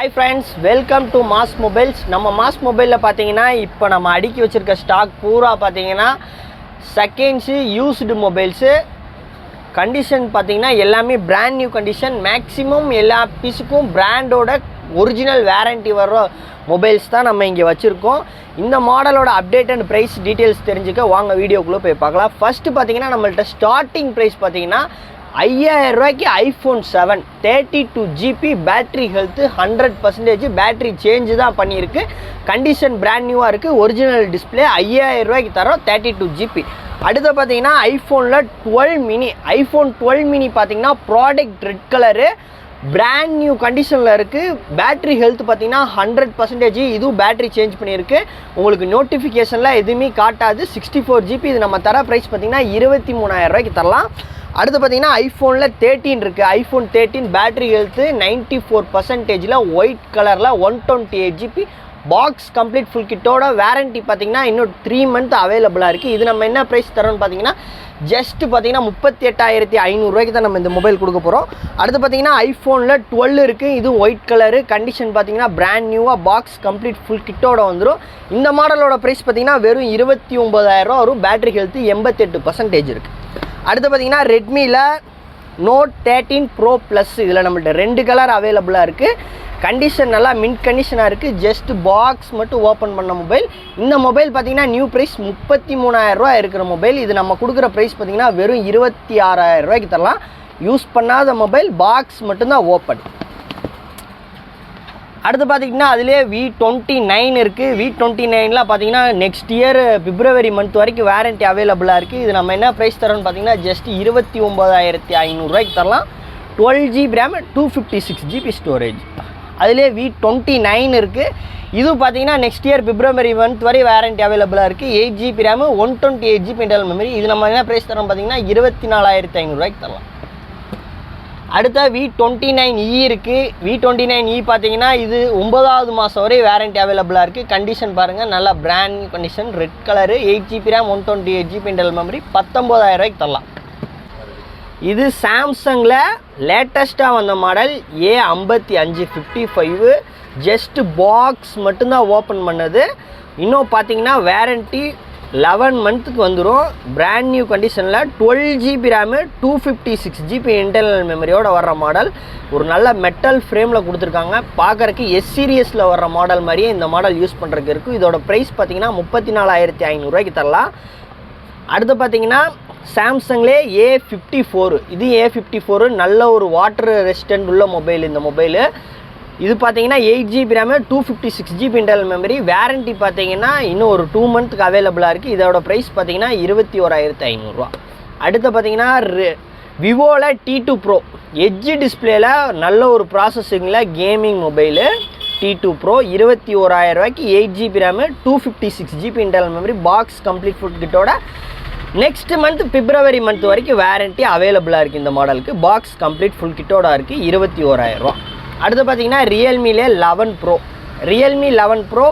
Hi friends welcome to Mass Mobiles நம்ம mass மொபைலில் பார்த்தீங்கன்னா இப்போ நம்ம அடுக்கி வச்சுருக்க ஸ்டாக் பூரா பார்த்தீங்கன்னா செகண்ட்ஸு யூஸ்டு மொபைல்ஸு கண்டிஷன் பார்த்தீங்கன்னா எல்லாமே பிராண்ட் நியூ கண்டிஷன் மேக்ஸிமம் எல்லா பீஸுக்கும் பிராண்டோட ஒரிஜினல் வேரண்டி வர்ற மொபைல்ஸ் தான் நம்ம இங்கே வச்சுருக்கோம். இந்த மாடலோட அப்டேட் அண்ட் ப்ரைஸ் டீட்டெயில்ஸ் தெரிஞ்சுக்க வாங்க வீடியோக்குள்ளே போய் பார்க்கலாம். ஃபஸ்ட்டு பார்த்தீங்கன்னா நம்மள்ட்ட ஸ்டார்டிங் ப்ரைஸ் பார்த்தீங்கன்னா ஐயாயிரம் ரூபாய்க்கு iPhone seven thirty two GB battery health hundred percentage battery change தான் பண்ணியிருக்கு. கண்டிஷன் பிராண்ட் நியூவாக இருக்குது ஒரிஜினல் டிஸ்பிளே ஐயாயிரம் ரூபாய்க்கு தரோம் தேர்ட்டி டூ ஜிபி. அடுத்து பார்த்தீங்கன்னா ஐஃபோனில் twelve mini iPhone twelve mini பார்த்தீங்கன்னா product red colour brand new கண்டிஷனில் இருக்குது பேட்ரி ஹெல்த் பார்த்தீங்கன்னா ஹண்ட்ரட் பர்சன்டேஜ் இதுவும் பேட்ரி சேஞ்ச் பண்ணியிருக்கு. உங்களுக்கு நோட்டிஃபிகேஷனில் எதுவுமே காட்டாது. சிக்ஸ்டி ஃபோர் ஜிபி இது நம்ம தர ப்ரைஸ் பார்த்தீங்கன்னா இருபத்தி மூணாயிரம் ரூபாய்க்கு தரலாம். அடுத்து பார்த்தீங்கன்னா ஐஃபோனில் தேர்ட்டின் இருக்குது iPhone thirteen battery health ninety four பர்சன்டேஜில் ஒயிட் கலரில் one twenty eight GB box complete full கிட்டோட warranty பார்த்தீங்கன்னா இன்னும் த்ரீ மந்த் அவைலபிளாக இருக்குது இது நம்ம என்ன ப்ரைஸ் தரோம்னு பார்த்தீங்கன்னா ஜஸ்ட் பார்த்தீங்கன்னா முப்பத்தி எட்டாயிரத்தி ஐநூறுரூவாய்க்கு தான் நம்ம இந்த மொபைல் கொடுக்க போகிறோம் அடுத்து பார்த்தீங்கன்னா ஐஃபோனில் டுவெல் இருக்குது இது ஒயிட் கலரு கண்டிஷன் பார்த்தீங்கன்னா பிராண்ட் நியூவாக பாக்ஸ் கம்ப்ளீட் ஃபுல் கிட்டோட வந்துடும் இந்த மாடலோட ப்ரைஸ் பார்த்தீங்கன்னா வெறும் இருபத்தி ஒம்பதாயிரரூவா வரும். பேட்டரி ஹெல்த்து எண்பத்தெட்டு பர்சன்டேஜ் இருக்குது அடுத்து பார்த்தீங்கன்னா ரெட்மியில் நோட் தேர்ட்டீன் ப்ரோ ப்ளஸ் இதில் நம்மள்ட்ட ரெண்டு கலர் அவைலபிளாக இருக்குது கண்டிஷன் நல்லா மின்ட் கண்டிஷனாக இருக்குது ஜஸ்ட் பாக்ஸ் மட்டும் ஓப்பன் பண்ண மொபைல் இந்த மொபைல் பார்த்தீங்கன்னா நியூ ப்ரைஸ் முப்பத்தி மூணாயிரரூவா இருக்கிற மொபைல் இது நம்ம கொடுக்குற ப்ரைஸ் பார்த்தீங்கன்னா வெறும் இருபத்தி ஆறாயிரம் ரூபாய்க்கு தரலாம். யூஸ் பண்ணாத மொபைல் பாக்ஸ் மட்டும்தான் ஓப்பன் அடுத்து பார்த்தீங்கன்னா அதிலே வி டுவெண்ட்டி நைன் இருக்குது வி டுவெண்ட்டி நைனில் பார்த்தீங்கன்னா நெக்ஸ்ட் இயர் பிப்ரவரி மந்த் வரைக்கும் வேரண்டி அவைலபிளாக இருக்குது இது நம்ம என்ன ப்ரைஸ் தரோம்னு பார்த்தீங்கன்னா ஜஸ்ட் இருபத்தி ஒம்பதாயிரத்தி ஐநூறுரூவாய்க்கு தரலாம். Twelve GB RAM two fifty six GB storage அதிலே வி டுவெண்ட்டி நைன் இருக்குது இது பார்த்தீங்கன்னா நெக்ஸ்ட் இயர் பிப்ரவரி மந்த் வரை வேரண்டி அவைலபிளாக இருக்குது eight GB RAM one twenty eight GB internal memory இது நம்ம என்ன ப்ரைஸ் தரோம் பார்த்தீங்கன்னா இருபத்தி நாலாயிரத்தி ஐநூறுரூவாய்க்கு தரலாம் அடுத்த V twenty nine e E இருக்குது V twenty nine e E பார்த்தீங்கன்னா இது ஒன்பதாவது மாதம் வரை வேரண்டி அவைலபிளாக இருக்குது கண்டிஷன் பாருங்கள் நல்லா brand condition red colour eight GB RAM one twenty eight GB internal memory பத்தொம்போதாயிரரூவாய்க்கு தரலாம். இது சாம்சங்கில் லேட்டஸ்ட்டாக வந்த மாடல் ஏ ஐம்பத்தி அஞ்சு ஃபிஃப்டி ஃபைவ் ஜஸ்ட்டு பாக்ஸ் மட்டும்தான் ஓப்பன் பண்ணது. இன்னும் பார்த்தீங்கன்னா வேரண்டி லெவன் மந்த்துக்கு வந்துடும் பிராண்ட் நியூ கண்டிஷனில் twelve GB RAM two fifty six GB internal மெமரியோடு வர்ற மாடல் ஒரு நல்ல மெட்டல் ஃப்ரேமில் கொடுத்துருக்காங்க. பார்க்குறக்கு எஸ் சீரியஸில் வர்ற மாடல் மாதிரியே இந்த மாடல் யூஸ் பண்ணுறதுக்கு இருக்கும் இதோட ப்ரைஸ் பார்த்தீங்கன்னா முப்பத்தி நாலாயிரத்தி ஐநூறுரூவாய்க்கு தரலாம். அடுத்து பார்த்தீங்கன்னா சாம்சங்லே ஏ ஃபிஃப்டி ஃபோரு. இது ஏ ஃபிஃப்டி ஃபோரு நல்ல ஒரு வாட்டர் ரெசிஸ்டன்ட் உள்ள மொபைல் இந்த மொபைலு இது பார்த்தீங்கன்னா eight GB RAM two fifty six GB internal memory warranty பார்த்தீங்கன்னா இன்னும் ஒரு டூ மந்த்துக்கு அவைலபிளாக இருக்குது இதோட ப்ரைஸ் பார்த்தீங்கன்னா இருபத்தி ஓராயிரத்து ஐநூறுரூவா அடுத்து பார்த்தீங்கன்னா விவோவில் டி டூ ப்ரோ எட்ஜ் டிஸ்பிளேல நல்ல ஒரு ப்ராசஸிங்கில் gaming mobile T two pro இருபத்தி ஓராயிரரூவாய்க்கு eight GB RAM two fifty six GB internal memory box complete full கிட்டோட next month பிப்ரவரி மந்த் வரைக்கும் வேரண்டி அவைலபிளாக இருக்குது இந்த மாடலுக்கு பாக்ஸ் கம்ப்ளீட் ஃபுல் கிட்டோட இருக்குது இருபத்தி ஓராயிரரூவா அடுத்து பார்த்தீங்கன்னா ரியல்மிலே eleven pro Realme eleven pro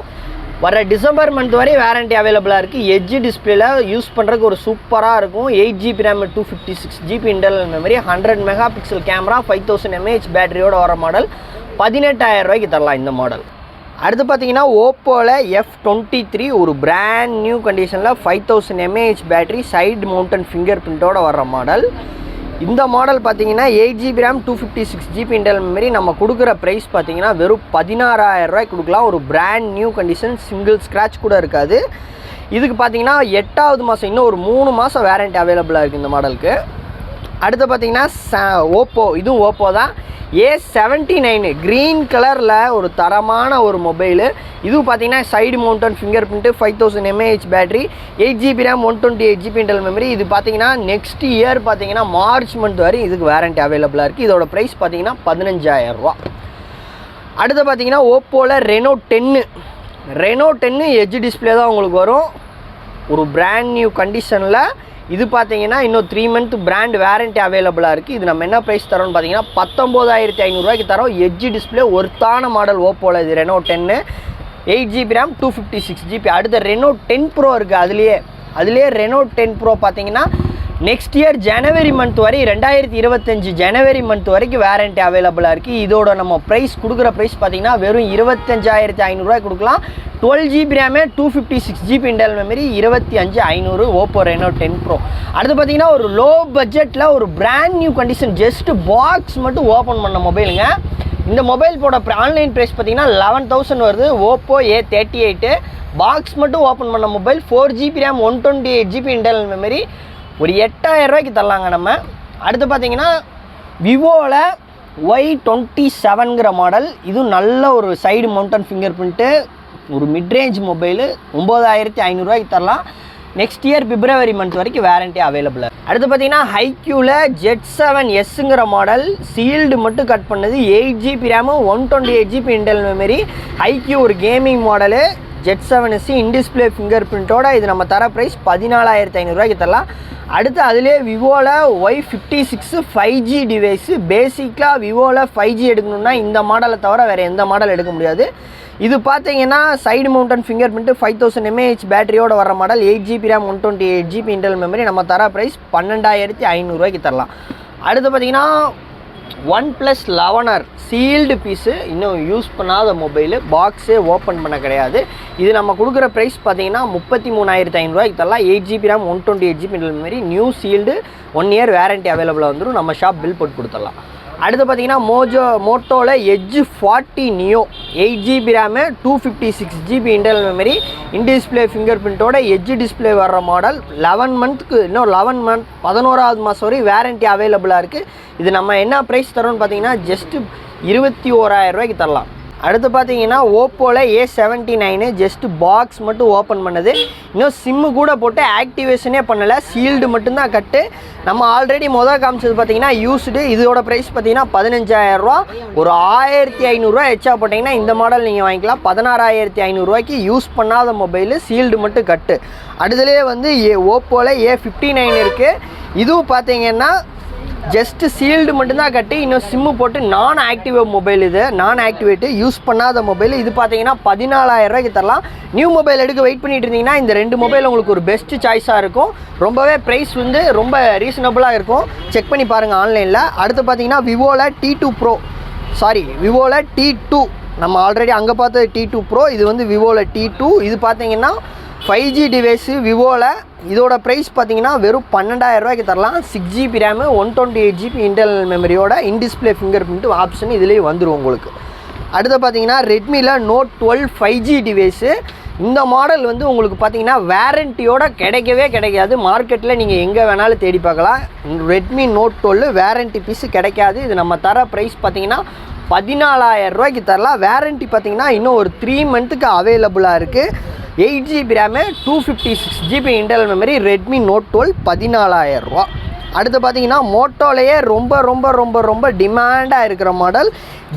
வர டிசம்பர் மந்த் வரை வேரண்டி அவைலபிளாக இருக்குது எட்ஜ் டிஸ்பிளேல யூஸ் பண்ணுறதுக்கு ஒரு சூப்பராக இருக்கும். Eight GB RAM two fifty six GB internal memory hundred megapixel camera five thousand mAh பேட்டரியோட வர மாடல் பதினெட்டாயிரம் ரூபாய்க்கு தரலாம் இந்த மாடல் அடுத்து பார்த்தீங்கன்னா ஓப்போவில் எஃப் டுவெண்ட்டி த்ரீ ஒரு பிராண்ட் நியூ கண்டிஷனில் five thousand mAh battery side mounted finger பிரிண்ட்டோட வர்ற மாடல் இந்த மாடல் பார்த்தீங்கன்னா eight GB RAM two fifty six GB internal மாரி நம்ம கொடுக்குற ப்ரைஸ் பார்த்தீங்கன்னா வெறும் பதினாறாயிரம் ரூபாய்க்கு கொடுக்கலாம். ஒரு brand new condition single scratch கூட இருக்காது. இதுக்கு பார்த்தீங்கன்னா எட்டாவது மாதம் இன்னும் ஒரு மூணு மாதம் வேரண்டி அவைலபிளாக இருக்குது இந்த மாடலுக்கு அடுத்து பார்த்தீங்கன்னா ச ஓப்போ. இதுவும் ஓப்போ தான். ஏ செவன்ட்டி நைனு க்ரீன் கலரில் ஒரு தரமான ஒரு மொபைலு இதுவும் பார்த்தீங்கன்னா side mounted fingerprint five thousand mAh battery eight GB RAM one twenty eight GB internal memory இது பார்த்தீங்கன்னா நெக்ஸ்ட் இயர் பார்த்தீங்கன்னா மார்ச் மந்த் வரை இதுக்கு வேரண்டி அவைலபிளாக இருக்குது இதோட ப்ரைஸ் பார்த்தீங்கன்னா பதினஞ்சாயிரம் ரூபா. அடுத்து பார்த்தீங்கன்னா ஓப்போவில் Reno ten Reno ten edge display தான் உங்களுக்கு வரும். ஒரு பிராண்ட் நியூ கண்டிஷனில் இது பார்த்தீங்கன்னா இன்னும் த்ரீ மந்த் பிராண்ட் வேரண்டி அவைலபிளாக இருக்குது இது நம்ம என்ன ப்ரைஸ் தரோம்னு பார்த்தீங்கன்னா பத்தொம்போதாயிரத்தி ஐநூறுரூவாய்க்கு தரோம். எஜ்ஜி டிஸ்பிளே ஒர்த்தான மாடல் ஓப்போவில் இது Reno ten eight GB RAM two fifty six GB அடுத்த ரெனோ டென் ப்ரோ இருக்குது அதுலேயே அதுலேயே ரெனோ டென் ப்ரோ பார்த்தீங்கன்னா நெக்ஸ்ட் இயர் ஜனவரி மந்த் வரை ரெண்டாயிரத்தி இருபத்தஞ்சி ஜனவரி மந்த் வரைக்கும் வேரண்டி அவைலபிளாக இருக்குது இதோட நம்ம ப்ரைஸ் கொடுக்குற ப்ரைஸ் பார்த்தீங்கன்னா வெறும் இருபத்தஞ்சாயிரத்தி ஐநூறுரூவா கொடுக்கலாம். Twelve GB rami two fifty six GB internal memory இருபத்தி அஞ்சு ஐநூறு ஓப்போ ரெனோ டென் ப்ரோ அடுத்து பார்த்தீங்கன்னா ஒரு லோ பட்ஜெட்டில் ஒரு brand new condition just box மட்டும் ஓப்பன் பண்ண மொபைலுங்க இந்த மொபைல் போட ஆன்லைன் ப்ரைஸ் பார்த்தீங்கன்னா லெவன் தௌசண்ட் வருது. Oppo A thirty eight box மட்டும் ஓப்பன் பண்ண mobile four GB RAM one twenty eight GB internal memory ஒரு எட்டாயிரம் ரூபாய்க்கு தரலாங்க நம்ம. அடுத்து பார்த்தீங்கன்னா விவோவில் ஒய் டுவெண்ட்டி செவன்கிற மாடல் இதுவும் நல்ல ஒரு சைடு மவுண்டன் ஃபிங்கர் பிரிண்ட்டு ஒரு மிட்ரேஞ்ச் மொபைலு ஒம்பதாயிரத்தி ஐநூறுரூவாய்க்கு தரலாம். நெக்ஸ்ட் இயர் பிப்ரவரி மந்த் வரைக்கும் வேரண்டி அவைலபிள் அடுத்து பார்த்தீங்கன்னா ஹைக்யூவில் ஜெட் செவன் எஸ்ஸுங்கிற மாடல் சீல்டு மட்டும் கட் பண்ணது eight GB RAM one twenty eight GB internal memory iQOO ஒரு gaming model Z seven SC in display finger பிரிண்ட்டோட இது நம்ம தர ப்ரைஸ் பதினாலாயிரத்தி ஐநூறுரூவாய்க்கு தரலாம். அடுத்து அதிலே விவோவில் Y fifty six five G device பேசிக்காக விவோவில் ஃபைவ் ஜி எடுக்கணும்னா இந்த மாடலை தவிர வேறு எந்த மாடல் எடுக்க முடியாது. இது பார்த்தீங்கன்னா side mounted fingerprint five thousand mAh பேட்டரியோட வர model eight GB RAM one twenty eight GB internal memory நம்ம தர ப்ரைஸ் பன்னெண்டாயிரத்தி ஐநூறுரூவாய்க்கு தரலாம். அடுத்து பார்த்தீங்கன்னா one plus eleven R sealed piece இன்னும் யூஸ் பண்ணாத மொபைலு பாக்ஸே ஓப்பன் பண்ண கிடையாது. இது நம்ம கொடுக்குற ப்ரைஸ் பார்த்தீங்கன்னா முப்பத்தி மூணாயிரத்தி ஐநூறுரூவாய்க்கு தரலாம் eight GB RAM one twenty eight GB மாதிரி new sealed one year warranty அவைலபிளாக வந்துடும் நம்ம ஷாப் பில் போட்டு கொடுத்துடலாம். அடுத்து பார்த்தீங்கன்னா மோஜோ மோட்டோவில் edge forty neo eight GB RAM two fifty six GB internal memory in display finger பிரிண்ட்டோட edge display வர்ற மாடல் லெவன் மந்த்துக்கு இன்னும் லெவன் மந்த் பதினோராவது மாதம் வரை வேரண்டி அவைலபிளாக இருக்குது இது நம்ம என்ன ப்ரைஸ் தரோன்னு பார்த்தீங்கன்னா ஜஸ்ட்டு இருபத்தி ஓராயிரம் ரூபாய்க்கு தரலாம். அடுத்து பார்த்தீங்கன்னா ஓப்போவில் A seventy nine just box மட்டும் ஓப்பன் பண்ணுது. இன்னும் சிம்மு கூட போட்டு ஆக்டிவேஷனே பண்ணலை. சீல்டு மட்டும்தான் கட்டு. நம்ம ஆல்ரெடி மொதல் காமிச்சது பார்த்தீங்கன்னா யூஸ்டு இதோட ப்ரைஸ் பார்த்தீங்கன்னா பதினஞ்சாயிரரூவா. ஒரு ஆயிரத்தி ஐநூறுரூவா எச்சா போட்டிங்கன்னா இந்த மாடல் நீங்கள் வாங்கிக்கலாம். பதினாறாயிரத்தி ஐநூறுரூவாய்க்கு யூஸ் பண்ணாத மொபைலு சீல்டு மட்டும் கட்டு. அடுத்துலேயே வந்து ஏ ஓப்போவில் ஏ ஃபிஃப்டி நைன் இருக்குது இதுவும் பார்த்தீங்கன்னா ஜஸ்ட் சீல்டு மட்டும்தான் கட்டி இன்னும் சிம்மு போட்டு நான் ஆக்டிவ் மொபைல் இது. நான் ஆக்டிவேட்டு யூஸ் பண்ணாத மொபைல் இது பார்த்தீங்கன்னா பதினாலாயிரம் ரூபாய்க்கு தரலாம். நியூ மொபைல் எடுக்க வெயிட் பண்ணிட்டு இருந்தீங்கன்னா இந்த ரெண்டு மொபைல் உங்களுக்கு ஒரு பெஸ்ட் சாய்ஸாக இருக்கும். ரொம்பவே ப்ரைஸ் வந்து ரொம்ப ரீசனபுளாக இருக்கும். செக் பண்ணி பாருங்கள் ஆன்லைனில் அடுத்து பார்த்தீங்கன்னா விவோவில் டி டூ ப்ரோ சாரி விவோவில் டி டூ நம்ம ஆல்ரெடி அங்கே பார்த்தது டி டூ ப்ரோ இது வந்து விவோவில் டி டூ இது பார்த்தீங்கன்னா ஃபைவ் ஜி டிவைஸு விவோவில் இதோட ப்ரைஸ் பார்த்தீங்கன்னா வெறும் பன்னெண்டாயிரம் ரூபாய்க்கு தரலாம். Six GB RAM one twenty eight GB internal மெமரியோட in display finger print option இதுலேயே வந்துடும் உங்களுக்கு. அடுத்து பார்த்தீங்கன்னா ரெட்மியில் note twelve five G device இந்த மாடல் வந்து உங்களுக்கு பார்த்தீங்கன்னா வேரண்டியோட கிடைக்கவே கிடைக்காது. மார்க்கெட்டில் நீங்கள் எங்கே வேணாலும் தேடி பார்க்கலாம். Redmi note twelve warranty piece கிடைக்காது. இது நம்ம தர ப்ரைஸ் பார்த்தீங்கன்னா பதினாலாயிரம் ரூபாய்க்கு தரலாம். வேரண்டி பார்த்தீங்கன்னா இன்னும் ஒரு த்ரீ மந்த்துக்கு அவைலபிளாக இருக்குது eight GB RAM two fifty six GB internal memory Redmi note twelve பதினாலாயிரம் ரூபா. அடுத்து பார்த்தீங்கன்னா மோட்டோலேயே ரொம்ப ரொம்ப ரொம்ப ரொம்ப டிமாண்டாக இருக்கிற மாடல்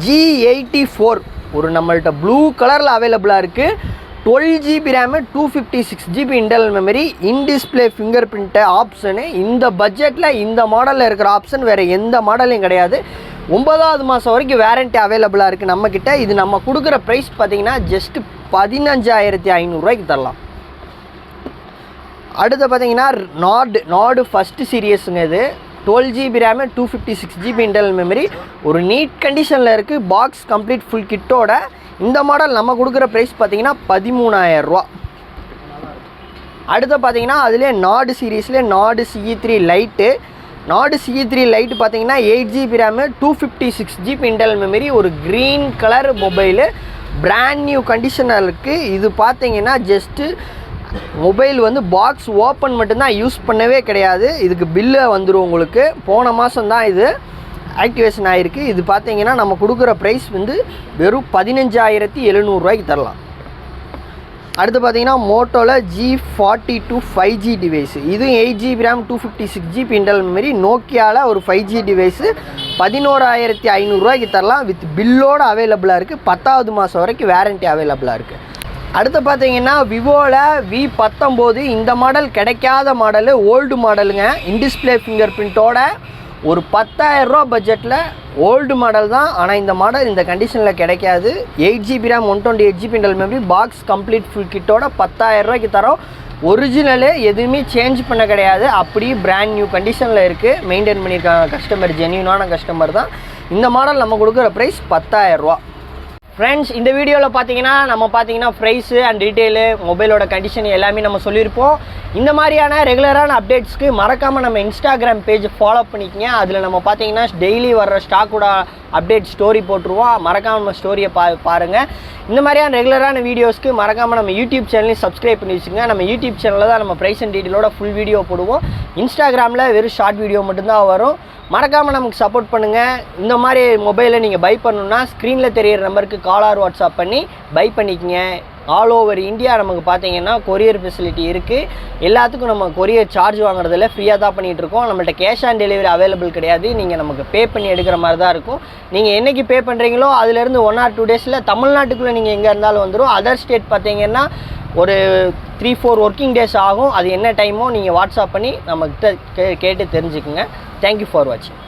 ஜி எயிட்டி ஃபோர் ஒரு நம்மள்கிட்ட ப்ளூ கலரில் அவைலபிளாக இருக்குது twelve GB RAM two fifty six GB internal memory in display fingerprint option இந்த பட்ஜெட்டில் இந்த மாடலில் இருக்கிற ஆப்ஷன் வேறு எந்த மாடலையும் கிடையாது. ஒன்பதாவது மாதம் வரைக்கும் வேரண்டி அவைலபிளாக இருக்குது நம்மக்கிட்ட இது நம்ம கொடுக்குற ப்ரைஸ் பார்த்தீங்கன்னா ஜஸ்ட்டு பதினஞ்சாயிரத்தி ஐநூறுரூவாய்க்கு தரலாம். அடுத்து பார்த்தீங்கன்னா நாடு நாடு ஃபஸ்ட்டு சீரியஸுங்க இது. Twelve GB RAM two fifty six GB internal memory ஒரு நீட் கண்டிஷனில் இருக்குது பாக்ஸ் கம்ப்ளீட் ஃபுல் கிட்டோட இந்த மாடல் நம்ம கொடுக்குற ப்ரைஸ் பார்த்தீங்கன்னா பதிமூணாயிரரூவா அடுத்து பார்த்தீங்கன்னா அதுலேயே Nord சீரீஸ்லேயே Nord CE three lite Nord CE three lite பார்த்தீங்கன்னா eight GB RAM two fifty six GB internal memory ஒரு green colour mobile brand new கண்டிஷனாக இருக்குது இது பார்த்தீங்கன்னா ஜஸ்ட்டு மொபைல் வந்து பாக்ஸ் ஓப்பன் மட்டும்தான் யூஸ் பண்ணவே கிடையாது. இதுக்கு பில்லு வந்துடும் உங்களுக்கு. போன மாதம் தான் இது ஆக்டிவேஷன் ஆகிருக்கு இது பார்த்தீங்கன்னா நம்ம கொடுக்குற ப்ரைஸ் வந்து வெறும் பதினஞ்சாயிரத்தி எழுநூறுரூவாய்க்கு தரலாம். அடுத்து பார்த்தீங்கன்னா மோட்டோவில் G forty two five G device இதுவும் eight GB RAM two fifty six GB internal memory நோக்கியாவில் ஒரு ஃபைவ் ஜி டிவைஸு பதினோராயிரத்தி ஐநூறுரூவாய்க்கு தரலாம். வித் பில்லோடு அவைலபிளாக இருக்குது பத்தாவது மாதம் வரைக்கும் வேரண்டி அவைலபிளாக இருக்குது அடுத்து பார்த்தீங்கன்னா விவோவில் வி பத்தொம்போது. இந்த மாடல் கிடைக்காத மாடலு ஓல்டு மாடலுங்க இன்டிஸ்பிளே ஃபிங்கர் பிரிண்ட்டோட ஒரு பத்தாயிரரூபா பட்ஜெட்டில் ஓல்டு மாடல் தான் ஆனால் இந்த மாடல் இந்த கண்டிஷனில் கிடைக்காது. Eight GB RAM one twenty eight GB internal memory box complete full கிட்டோட பத்தாயிரரூபாய்க்கு தரோம். ஒரிஜினலே எதுவுமே சேஞ்ச் பண்ண கிடையாது. அப்படியே பிராண்ட் நியூ கண்டிஷனில் இருக்குது மெயின்டைன் பண்ணியிருக்காங்க கஸ்டமர் ஜென்யூனான கஸ்டமர் தான். இந்த மாடல் நம்ம கொடுக்குற ப்ரைஸ் பத்தாயிரரூவா ஃப்ரெண்ட்ஸ் இந்த வீடியோவில் பார்த்தீங்கன்னா நம்ம பார்த்தீங்கன்னா ப்ரைஸு அண்ட் டீட்டெயிலு மொபைலோட கண்டிஷன் எல்லாமே நம்ம சொல்லியிருப்போம். இந்த மாதிரியான ரெகுலரான அப்டேட்ஸ்க்கு மறக்காமல் நம்ம இன்ஸ்டாகிராம் பேஜ் ஃபாலோ பண்ணிக்கங்க. அதில் நம்ம பார்த்தீங்கன்னா டெய்லி வர்ற ஸ்டாக்கோட அப்டேட் ஸ்டோரி போட்டுருவோம். மறக்காமல் நம்ம ஸ்டோரியை பா பாருங்கள் இந்த மாதிரியான ரெகுலரான வீடியோஸ்க்கு மறக்காமல் நம்ம யூடியூப் சேனலையும் சப்ஸ்கிரைப் பண்ணி வச்சுங்க நம்ம யூடியூப் சேனலில் தான் நம்ம ப்ரைஸ் அண்ட் டீட்டெயிலோட ஃபுல் வீடியோ போடுவோம். இன்ஸ்டாகிராமில் வெறும் ஷார்ட் வீடியோ மட்டும்தான் வரும். மறக்காமல் நமக்கு சப்போர்ட் பண்ணுங்கள் இந்த மாதிரி மொபைலை நீங்கள் பை பண்ணணுன்னா ஸ்க்ரீனில் தெரியிற நம்பருக்கு கால் ஆர் வாட்ஸ்அப் பண்ணி பை பண்ணிக்கங்க. ஆல் ஓவர் இந்தியா நமக்கு பார்த்தீங்கன்னா கொரியர் ஃபெசிலிட்டி இருக்குது எல்லாத்துக்கும் நம்ம கொரியர் சார்ஜ் வாங்குறதில்ல ஃப்ரீயாக தான் பண்ணிகிட்டு இருக்கோம். நம்மள்ட்ட கேஷ் ஆன் டெலிவரி அவைலபிள் கிடையாது. நீங்கள் நமக்கு பே பண்ணி எடுக்கிற மாதிரி தான் இருக்கும். நீங்கள் என்னைக்கு பே பண்ணுறீங்களோ அதுலேருந்து ஒன் ஆர் டூ டேஸில் தமிழ்நாட்டுக்குள்ளே நீங்கள் எங்கே இருந்தாலும் வந்துடும் அதர் ஸ்டேட் பார்த்தீங்கன்னா ஒரு த்ரீ ஃபோர் ஒர்க்கிங் டேஸ் ஆகும். அது என்ன டைமோ நீங்கள் வாட்ஸ்அப் பண்ணி நம்மக்கிட்ட கே கேட்டு தெரிஞ்சுக்குங்க. தேங்க்யூ ஃபார் வாட்சிங்